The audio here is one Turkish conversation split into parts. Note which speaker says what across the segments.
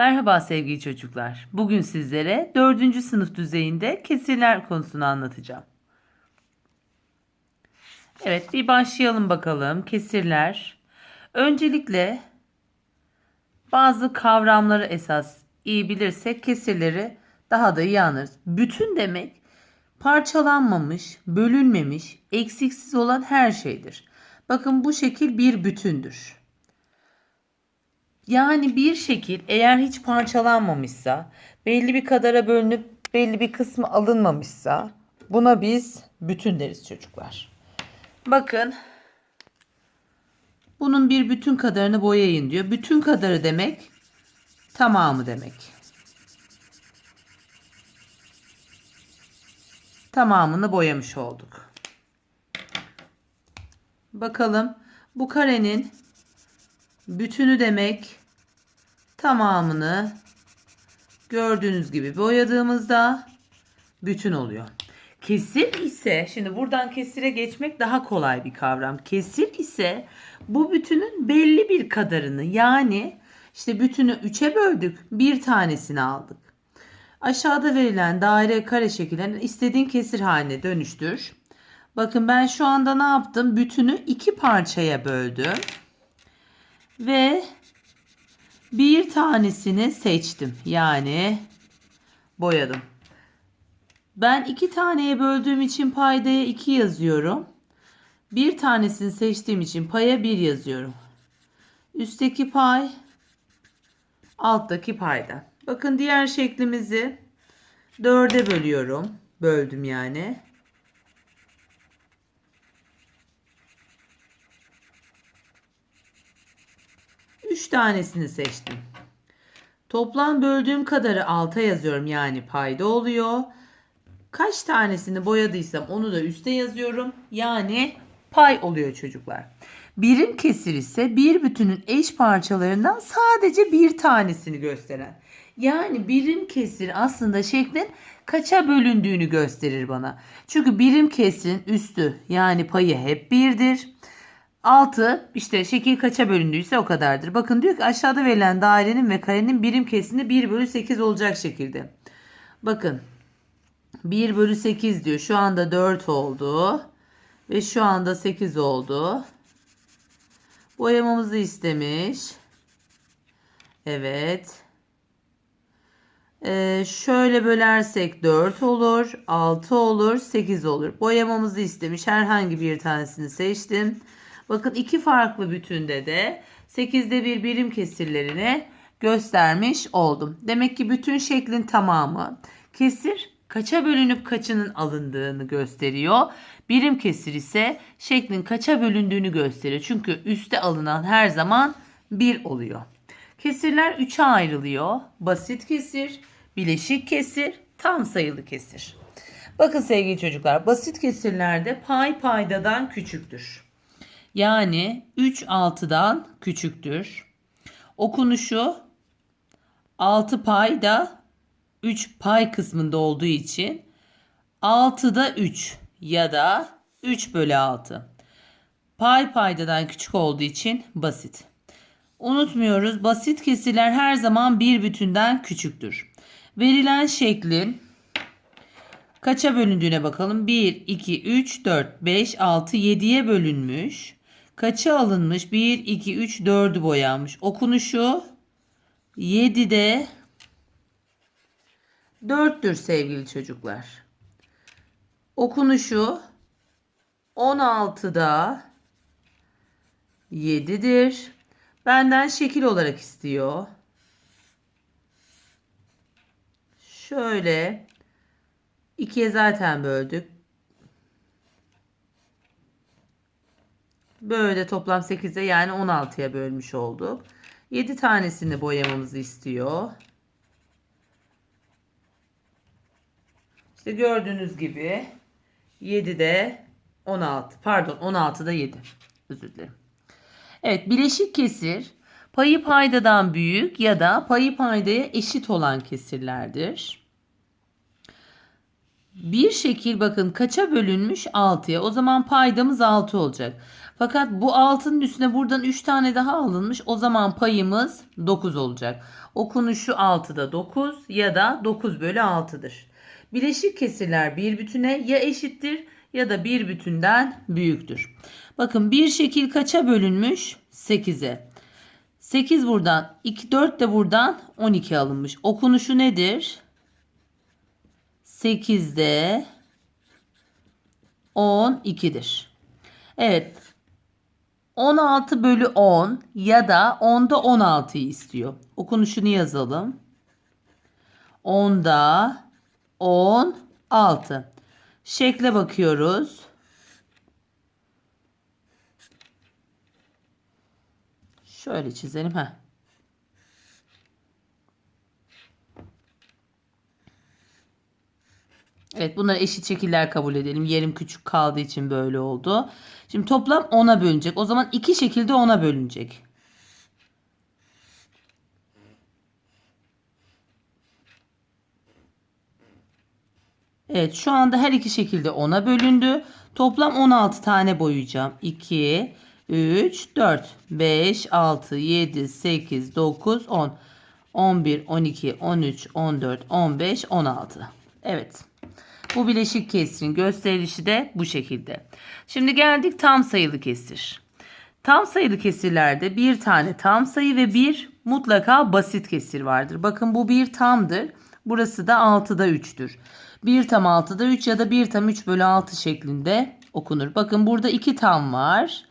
Speaker 1: Merhaba sevgili çocuklar. Bugün sizlere 4. sınıf düzeyinde kesirler konusunu anlatacağım. Evet bir başlayalım bakalım. Kesirler. Öncelikle bazı kavramları esas iyi bilirsek kesirleri daha da iyi anlarız. Bütün demek parçalanmamış, bölünmemiş, eksiksiz olan her şeydir. Bakın bu şekil bir bütündür. Yani bir şekil eğer hiç parçalanmamışsa, belli bir kadara bölünüp belli bir kısmı alınmamışsa buna biz bütün deriz çocuklar. Bakın bunun bir bütün kadarını boyayın diyor. Bütün kadarı demek tamamı demek. Tamamını boyamış olduk. Bakalım bu karenin bütünü demek tamamını gördüğünüz gibi boyadığımızda bütün oluyor. Kesir ise şimdi buradan kesire geçmek daha kolay bir kavram. Kesir ise bu bütünün belli bir kadarını yani işte bütünü 3'e böldük bir tanesini aldık. Aşağıda verilen daire kare şekillerini istediğin kesir haline dönüştür. Bakın ben şu anda ne yaptım? Bütünü iki parçaya böldüm. Ve bir tanesini seçtim. Yani boyadım. Ben iki taneye böldüğüm için paydaya 2 yazıyorum. Bir tanesini seçtiğim için paya 1 yazıyorum. Üstteki pay alttaki payda. Bakın diğer şeklimizi 4'e bölüyorum. Böldüm yani. Üç tanesini seçtim. Toplam böldüğüm kadarı alta yazıyorum yani payda oluyor. Kaç tanesini boyadıysam onu da üste yazıyorum. Yani pay oluyor çocuklar. Birim kesir ise bir bütünün eş parçalarından sadece bir tanesini gösteren. Yani birim kesir aslında şeklin kaça bölündüğünü gösterir bana. Çünkü birim kesirin üstü yani payı hep birdir. Altı işte şekil kaça bölündüyse o kadardır. Bakın diyor ki aşağıda verilen dairenin ve karenin birim kesini 1 bölü 8 olacak şekilde. Bakın 1 bölü 8 diyor. Şu anda 4 oldu. Ve şu anda 8 oldu. Boyamamızı istemiş. Evet. Ee, şöyle bölersek 4 olur. 6 olur. 8 olur. Boyamamızı istemiş. Herhangi bir tanesini seçtim. Bakın iki farklı bütünde de 8'de bir birim kesirlerini göstermiş oldum. Demek ki bütün şeklin tamamı kesir kaça bölünüp kaçının alındığını gösteriyor. Birim kesir ise şeklin kaça bölündüğünü gösteriyor. Çünkü üste alınan her zaman 1 oluyor. Kesirler 3'e ayrılıyor. Basit kesir, bileşik kesir, tam sayılı kesir. Bakın sevgili çocuklar basit kesirlerde pay paydadan küçüktür. Yani 3 6'dan küçüktür. Okunuşu 6 payda 3 pay kısmında olduğu için 6'da 3 ya da 3 bölü 6. Pay paydadan küçük olduğu için basit. Unutmuyoruz basit kesirler her zaman bir bütünden küçüktür. Verilen şeklin kaça bölündüğüne bakalım. 1, 2, 3, 4, 5, 6, 7'ye bölünmüş. Kaça alınmış? 1, 2, 3, 4'ü boyanmış. Okunuşu 7'de 4'tür sevgili çocuklar. Okunuşu 16'da 7'dir. Benden şekil olarak istiyor. Şöyle ikiye zaten böldük. Böyle toplam 8'e yani 16'ya bölmüş olduk. 7 tanesini boyamamızı istiyor. İşte gördüğünüz gibi 7'de 16 pardon 16'da 7 özür dilerim. Evet bileşik kesir payı paydadan büyük ya da payı paydaya eşit olan kesirlerdir. Bir şekil bakın kaça bölünmüş 6'ya o zaman paydamız 6 olacak. Fakat bu 6'nın üstüne buradan 3 tane daha alınmış. O zaman payımız 9 olacak. Okunuşu 6'da 9 ya da 9 bölü 6'dır. Bileşik kesirler bir bütüne ya eşittir ya da bir bütünden büyüktür. Bakın bir şekil kaça bölünmüş? 8'e. 8 buradan, 2, 4 de buradan 12 alınmış. Okunuşu nedir? 8'de 12'dir. Evet. 16 bölü 10 ya da 10'da 16'yı istiyor. Okunuşunu yazalım. 10'da 16. Şekle bakıyoruz. Şöyle çizelim. Heh. Evet bunları eşit şekiller kabul edelim. Yerim küçük kaldığı için böyle oldu. Şimdi toplam 10'a bölünecek. O zaman iki şekilde 10'a bölünecek. Evet şu anda her iki şekilde 10'a bölündü. Toplam 16 tane boyayacağım. 2, 3, 4, 5, 6, 7, 8, 9, 10, 11, 12, 13, 14, 15, 16. Evet. Bu bileşik kesirin gösterilişi de bu şekilde. Şimdi geldik tam sayılı kesir. Tam sayılı kesirlerde bir tane tam sayı ve bir mutlaka basit kesir vardır. Bakın bu bir tamdır. Burası da 6'da 3'tür. 1 tam 6'da 3 ya da 1 tam 3 bölü 6 şeklinde okunur. Bakın burada 2 tam var.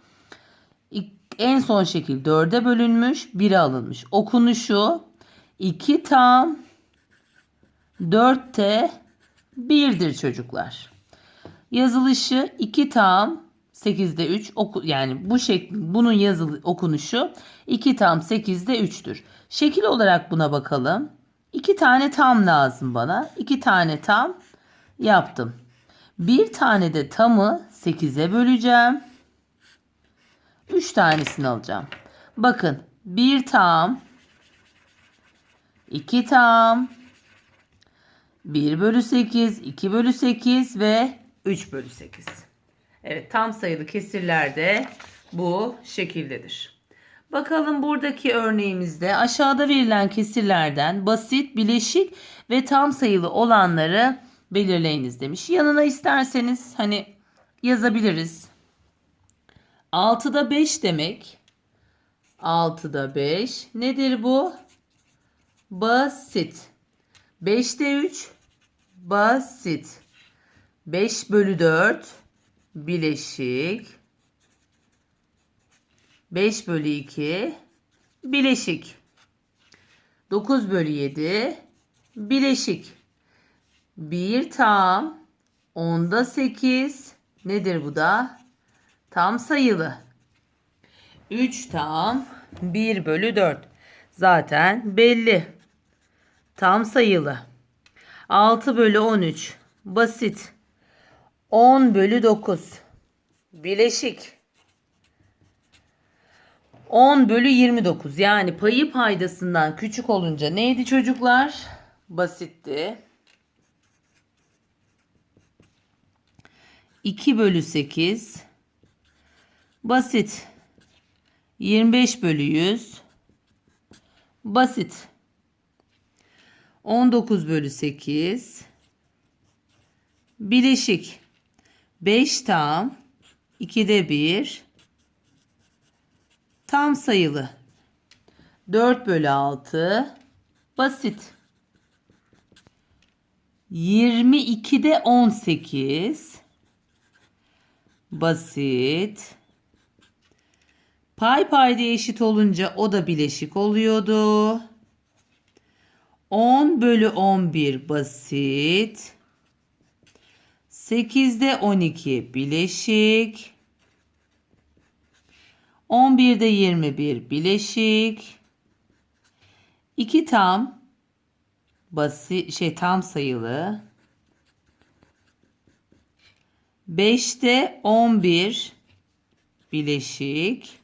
Speaker 1: En son şekil 4'e bölünmüş 1'e alınmış. Okunuşu 2 tam 4'te 1'dir çocuklar. Yazılışı 2 tam 8'de 3 oku yani bu şekil bunun yazılı okunuşu 2 tam 8'de 3'tür. Şekil olarak buna bakalım. 2 tane tam lazım bana. 2 tane tam yaptım. Bir tane de tamı 8'e böleceğim. 3 tanesini alacağım. Bakın 1 tam 2 tam 1 bölü 8, 2 bölü 8 ve 3 bölü 8. Evet tam sayılı kesirlerde bu şekildedir. Bakalım buradaki örneğimizde aşağıda verilen kesirlerden basit, bileşik ve tam sayılı olanları belirleyiniz demiş. Yanına isterseniz hani yazabiliriz. 6'da 5 demek. 6'da 5 nedir bu? Basit. 5'te 3 basit. 5 bölü 4 bileşik. 5 bölü 2 bileşik. 9 bölü 7 bileşik. 1 tam 10'da 8 nedir bu da? Tam sayılı. 3 tam 1 bölü 4 zaten belli. Tam sayılı. 6 bölü 13 basit. 10 bölü 9 bileşik. 10 bölü 29 yani payı paydasından küçük olunca neydi çocuklar? Basitti. 2 bölü 8 basit. 25 bölü 100 basit. 19 bölü 8 bileşik. 5 tam 2'de 1 tam sayılı. 4 bölü 6 basit. 22'de 18 basit. Pay payda eşit olunca o da bileşik oluyordu. 10 bölü 11 basit. 8'de 12 bileşik. 11'de 21 bileşik. 2 tam basit şey tam sayılı. 5'te 11 bileşik.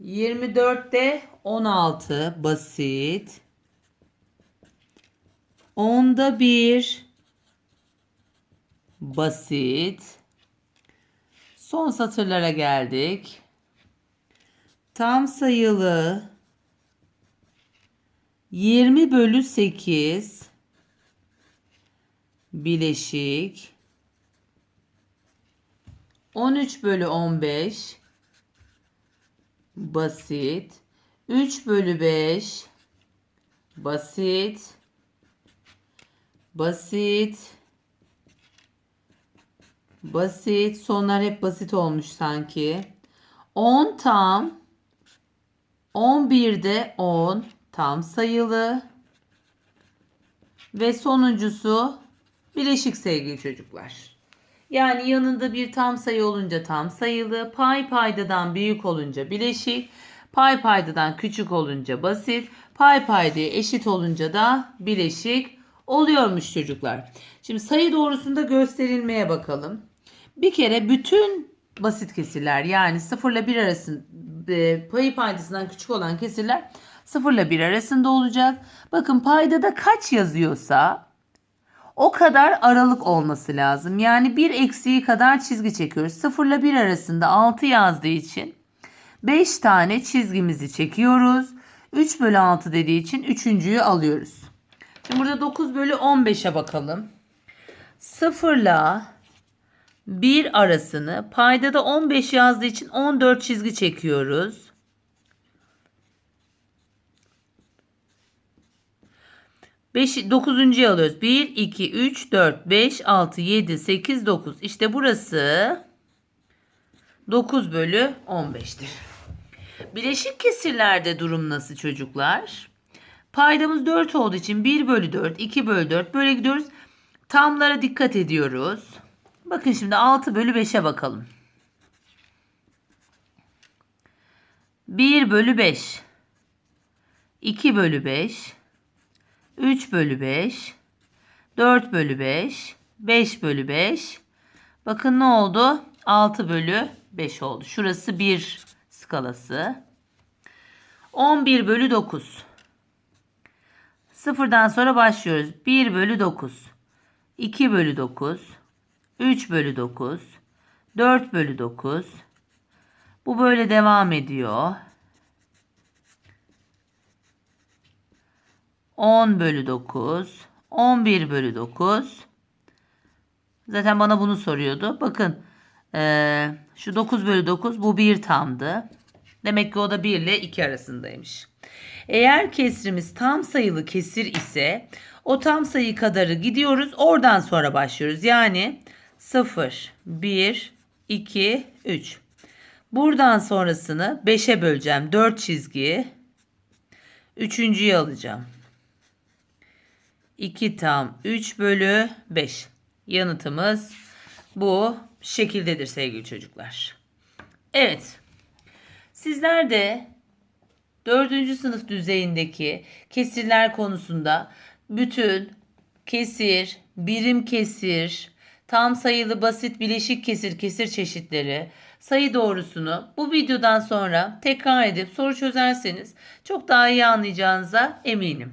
Speaker 1: 24'te 16 basit. 10'da 1 basit. Son satırlara geldik. Tam sayılı 20 bölü 8 bileşik 13 bölü 15 basit. 3 bölü 5 basit. Basit. Basit. Sonlar hep basit olmuş sanki. 10 tam. 11'de 10 tam sayılı. Ve sonuncusu bileşik sevgili çocuklar. Yani yanında bir tam sayı olunca tam sayılı, pay paydadan büyük olunca bileşik, pay paydadan küçük olunca basit, pay paydaya eşit olunca da bileşik oluyormuş çocuklar. Şimdi sayı doğrusunda gösterilmeye bakalım. Bir kere bütün basit kesirler yani 0 ile 1 arasında e, payı paydasından küçük olan kesirler 0 ile 1 arasında olacak. Bakın paydada kaç yazıyorsa o kadar aralık olması lazım. Yani bir eksiği kadar çizgi çekiyoruz. 0 ile 1 arasında 6 yazdığı için 5 tane çizgimizi çekiyoruz. 3 bölü 6 dediği için üçüncüyü alıyoruz. Şimdi burada 9 bölü 15'e bakalım. 0 ile 1 arasını paydada 15 yazdığı için 14 çizgi çekiyoruz. Beş, dokuzuncuyu alıyoruz. 1, 2, 3, 4, 5, 6, 7, 8, 9. İşte burası 9 bölü 15'tir. Bileşik kesirlerde durum nasıl çocuklar? Paydamız 4 olduğu için 1 bölü 4, 2 bölü 4 böyle gidiyoruz. Tamlara dikkat ediyoruz. Bakın şimdi 6 bölü 5'e bakalım. 1 bölü 5. 2 bölü 5. 3 bölü 5. 4 bölü 5. 5 bölü 5. Bakın ne oldu? 6 bölü 5 oldu. Şurası 1 skalası. 11 bölü 9. Sıfırdan sonra başlıyoruz. 1 bölü 9. 2 bölü 9. 3 bölü 9. 4 bölü 9. Bu böyle devam ediyor. 10 bölü 9. 11 bölü 9. Zaten bana bunu soruyordu. Bakın eee, şu 9 bölü 9 bu bir tamdı. Demek ki o da 1 ile 2 arasındaymış. Eğer kesrimiz tam sayılı kesir ise o tam sayı kadarı gidiyoruz. Oradan sonra başlıyoruz. Yani 0, 1, 2, 3. Buradan sonrasını 5'e böleceğim. 4 çizgi. Üçüncüyü alacağım. 2 tam 3 bölü 5. Yanıtımız bu şekildedir sevgili çocuklar. Evet. Sizler de 4. sınıf düzeyindeki kesirler konusunda bütün kesir, birim kesir, tam sayılı basit bileşik kesir, kesir çeşitleri, sayı doğrusunu bu videodan sonra tekrar edip soru çözerseniz çok daha iyi anlayacağınıza eminim.